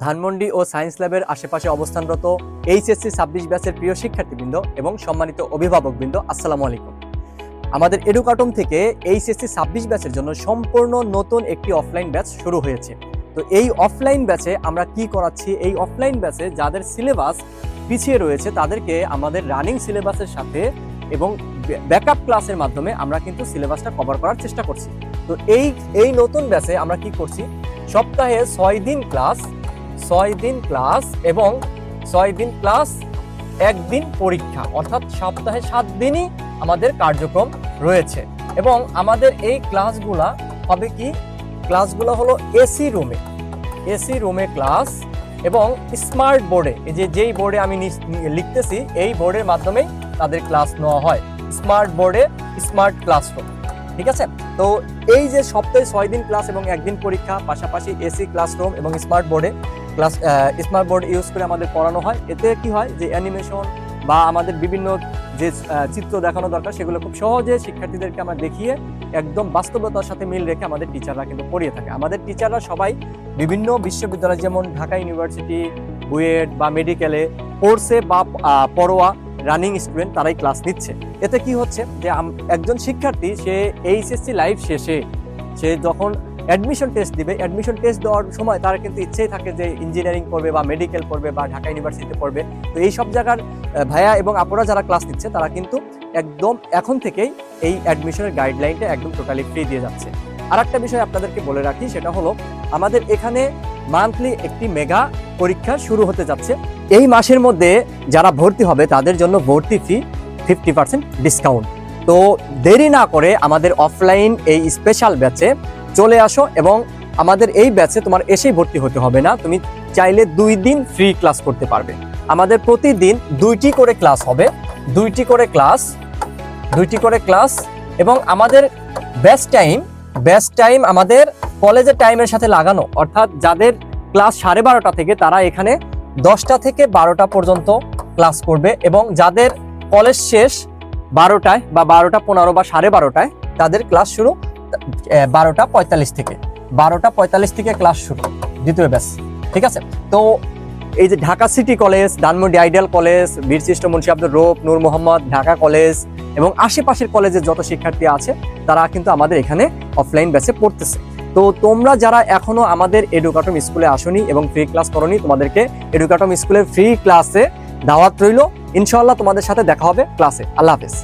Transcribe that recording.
ধানমন্ডি ও science ল্যাবের আশেপাশে অবস্থানরত এইচএসসি ছাব্বিশ ব্যাচের প্রিয় শিক্ষার্থীবৃন্দ এবং সম্মানিত অভিভাবকবৃন্দ, আসসালামু আলাইকুম। আমাদের এডুকাটম থেকে এইচএসসি ছাব্বিশ ব্যাচের জন্য সম্পূর্ণ নতুন একটি অফলাইন ব্যাচ শুরু হয়েছে। তো এই অফলাইন ব্যাচে আমরা কি করাচ্ছি? এই অফলাইন ব্যাচে যাদের সিলেবাস পিছিয়ে রয়েছে, তাদেরকে আমাদের রানিং সিলেবাসের সাথে এবং ব্যাকআপ ক্লাসের মাধ্যমে আমরা কিন্তু সিলেবাসটা কভার করার চেষ্টা করছি। তো এই এই নতুন ব্যাচে আমরা কি করছি? সপ্তাহে ছয় দিন ক্লাস ছয় দিন ক্লাস এবং ছয় দিন ক্লাস একদিন পরীক্ষা, অর্থাৎ সপ্তাহে সাত দিনই আমাদের কার্যক্রম রয়েছে। এবং আমাদের এই ক্লাসগুলা হবে কি? ক্লাসগুলো হলো এসি রুমে এসি রুমে ক্লাস এবং স্মার্ট বোর্ডে এই যে যেই বোর্ডে আমি লিখতেছি, এই বোর্ডের মাধ্যমেই তাদের ক্লাস নেওয়া হয়। স্মার্ট বোর্ডে স্মার্ট ক্লাসরুম ঠিক আছে? তো এই যে সপ্তাহে ছয় দিন ক্লাস এবং একদিন পরীক্ষা, পাশাপাশি এসি ক্লাসরুম এবং স্মার্ট বোর্ডে ক্লাস স্মার্ট বোর্ড ইউজ করে আমাদের পড়ানো হয়। এতে কি হয় যে অ্যানিমেশন বা আমাদের বিভিন্ন যে চিত্র দেখানো দরকার, সেগুলো খুব সহজে শিক্ষার্থীদেরকে আমরা দেখিয়ে একদম বাস্তবতার সাথে মিল রেখে আমাদের টিচাররা কিন্তু পড়িয়ে থাকে। আমাদের টিচাররা সবাই বিভিন্ন বিশ্ববিদ্যালয়, যেমন ঢাকা ইউনিভার্সিটি বুয়েট বা মেডিকেলে কোর্সে বা পড়োয়া রানিং স্টুডেন্ট তারাই ক্লাস নিচ্ছে। এতে কি হচ্ছে যে একজন শিক্ষার্থী, সে এইচএসসি লাইফ শেষে, সে যখন অ্যাডমিশন টেস্ট দিবে। অ্যাডমিশন টেস্ট দেওয়ার সময় তারা কিন্তু ইচ্ছেই থাকে যে ইঞ্জিনিয়ারিং পড়বে বা মেডিকেল পড়বে বা ঢাকা ইউনিভার্সিটিতে পড়বে। তো এই সব জায়গার ভাইয়া এবং আপুরা যারা ক্লাস নিচ্ছে, তারা কিন্তু একদম এখন থেকেই এই অ্যাডমিশনের গাইডলাইনটা একদম টোটালি ফ্রি দিয়ে যাচ্ছে। আর একটা বিষয় আপনাদেরকে বলে রাখি, সেটা হলো আমাদের এখানে মান্থলি একটি মেগা পরীক্ষা শুরু হতে যাচ্ছে। এই মাসের মধ্যে যারা ভর্তি হবে, তাদের জন্য ভর্তি ফি ফিফটি পার্সেন্ট ডিসকাউন্ট তো দেরি না করে আমাদের অফলাইন এই স্পেশাল ব্যাচে চলে আসো এবং আমাদের এই ব্যাচে তোমার এসেই ভর্তি হতে হবে না। তুমি চাইলে দুই দিন ফ্রি ক্লাস করতে পারবে। আমাদের প্রতিদিন দুইটি করে ক্লাস হবে। দুইটি করে ক্লাস দুইটি করে ক্লাস এবং আমাদের বেস্ট টাইম বেস্ট টাইম আমাদের কলেজের টাইমের সাথে লাগানো। অর্থাৎ যাদের ক্লাস সাড়ে বারোটা থেকে, তারা এখানে দশটা থেকে বারোটা পর্যন্ত ক্লাস করবে এবং যাদের কলেজ শেষ বারোটায় বা বারোটা পনেরো বা সাড়ে বারোটায়, তাদের ক্লাস শুরু বারোটা পঁয়তাল্লিশ থেকে। বারোটা পঁয়তাল্লিশ থেকে ক্লাস শুরু, দ্বিতীয় ব্যাস ঠিক আছে? তো এই যে Dhaka city college Dhanmondi ideal college Birshreshtho Munshi Abdur Rouf Noor Mohammad Dhaka college এবং আশেপাশের কলেজের যত শিক্ষার্থী আছে, তারা কিন্তু আমাদের এখানে অফলাইন ব্যাচে পড়তেছে। তো তোমরা যারা এখনও আমাদের এডুকাটম স্কুলে আসনি এবং ফ্রি ক্লাস করনি, তোমাদেরকে এডুকাটম স্কুলের ফ্রি ক্লাসে দাওয়াত রইল। ইনশাআল্লাহ তোমাদের সাথে দেখা হবে ক্লাসে আল্লাহ হাফেজ।